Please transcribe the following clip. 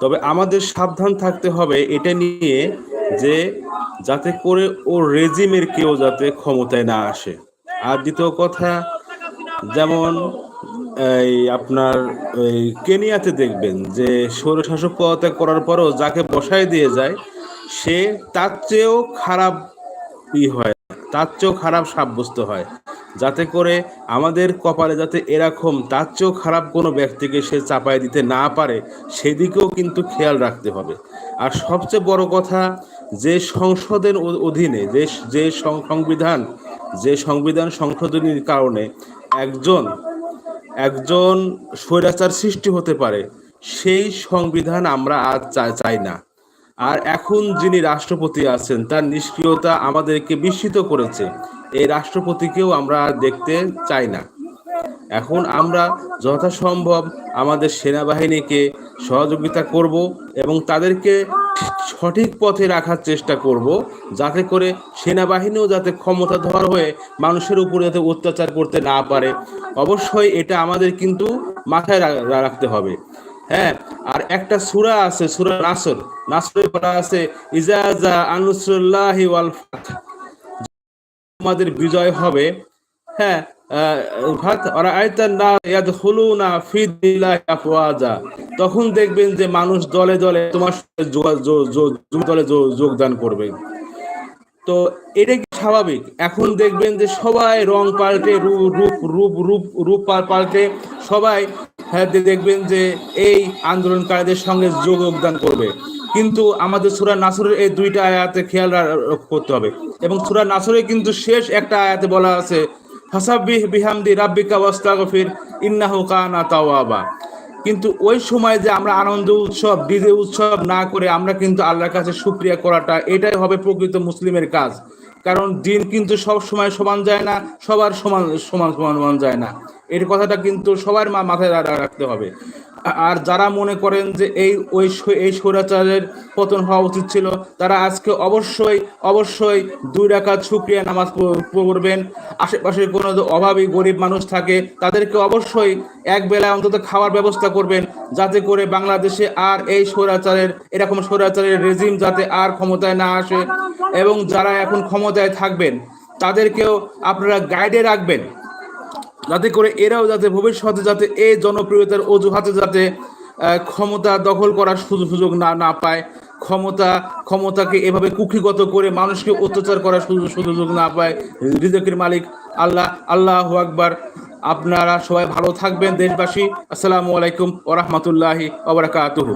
তবে আমাদের সাবধান থাকতে হবে এটা নিয়ে যে যাতে করে ও রেজিমের কেউ যাতে ক্ষমতায় না আসে। আর দ্বিতীয় কথা, যেমন এই আপনার ওই কেনিয়াতে দেখবেন যে স্বৈরশাসক পদত্যাগ করার পরও যাকে বসায় দিয়ে যায়, সে তার চেয়েও খারাপ ই হয়, তার চেয়েও খারাপ সাব্যস্ত হয়। যাতে করে আমাদের কপালে যাতে এরকম তার চেয়েও খারাপ কোনো ব্যক্তিকে সে চাপায় দিতে না পারে, সেদিকেও কিন্তু খেয়াল রাখতে হবে। আর সবচেয়ে বড় কথা, যে সংসদের অধীনে, যে যে সংবিধান যে সংবিধান সংশোধনীর কারণে একজন একজন স্বৈরাচার সৃষ্টি হতে পারে, সেই সংবিধান আমরা আর চাই চাই না। আর এখন যিনি রাষ্ট্রপতি আছেন, তার নিষ্ক্রিয়তা আমাদেরকে বিস্মিত করেছে। এই রাষ্ট্রপতিকেও আমরা দেখতে চাই না। এখন আমরা যথাসম্ভব আমাদের সেনাবাহিনীকে সহযোগিতা করব এবং তাদেরকে সঠিক পথে রাখার চেষ্টা করব, যাতে করে সেনাবাহিনীও যাতে ক্ষমতাধর হয়ে মানুষের উপরে যাতে অত্যাচার করতে না পারে। অবশ্যই এটা আমাদের কিন্তু মাথায় রাখতে হবে। হ্যাঁ আর একটা সূরা আছে, সূরা নাসর। নাসরে বলা আছে ইজাজা আনুসুল্লাহি ওয়াল ফাত আমাদের বিজয় হবে। হ্যাঁ তখন দেখবেন যে মানুষ দলে দলে তোমার দলে যোগদান করবে। তো এটা কি স্বাভাবিক? এখন দেখবেন যে সবাই রং পাল্টে, রূপ রূপ রূপ রূপ রূপ পাল- পাল্টে সবাই হ্যাঁ দেখবেন যে এই আন্দোলনকারীদের সঙ্গে যোগদান করবে। কিন্তু আমাদের সুরা নাসুরের এই দুইটা আয়াতে খেয়াল করতে হবে। এবং সুরা নাসুরে কিন্তু শেষ একটা আয়াতে বলা আছে হাসাবিহ বিহামদি রাব্বিকা ওয়াস্তাগফির ইন্নাহু কানা তাওয়াবা। কিন্তু ওই সময় যে আমরা আনন্দ উৎসব ডিজে উৎসব না করে আমরা কিন্তু আল্লাহর কাছে শুক্রিয়া করাটা, এটাই হবে প্রকৃত মুসলিমের কাজ। কারণ দিন কিন্তু সব সময় সমান যায় না, সবার সমান সমান সমান যায় না। এর কথাটা কিন্তু সবার মাথায় রাখতে হবে। আর যারা মনে করেন যে এই, ওই এই স্বৈরাচারের পতন হওয়া উচিত ছিল, তারা আজকে অবশ্যই অবশ্যই দুই রাকাত শুক্রিয়া নামাজ পড়বেন। আশেপাশে কোনো অভাবী গরিব মানুষ থাকে, তাদেরকে অবশ্যই এক বেলা অন্তত খাওয়ার ব্যবস্থা করবেন, যাতে করে বাংলাদেশে আর এই স্বৈরাচারের, এরকম স্বৈরাচারের রেজিম যাতে আর ক্ষমতায় না আসে এবং যারা এখন ক্ষমতায় থাকবেন, তাদেরকেও আপনারা গাইডে রাখবেন। যাতে করে এরাও যাতে ভবিষ্যতে যাতে এই জনপ্রিয়তার অজুহাতে যাতে ক্ষমতা দখল করার সুযোগ সুযোগ না না পায়, ক্ষমতা, ক্ষমতাকে এভাবে কুক্ষিগত করে মানুষকে অত্যাচার করার সুযোগ সুযোগ না পায়। রিজকের মালিক আল্লাহ আল্লাহ আকবার। আপনারা সবাই ভালো থাকবেন, দেশবাসী। আসসালামু আলাইকুম ওরহমতুল্লাহি ওবরাকাতুহু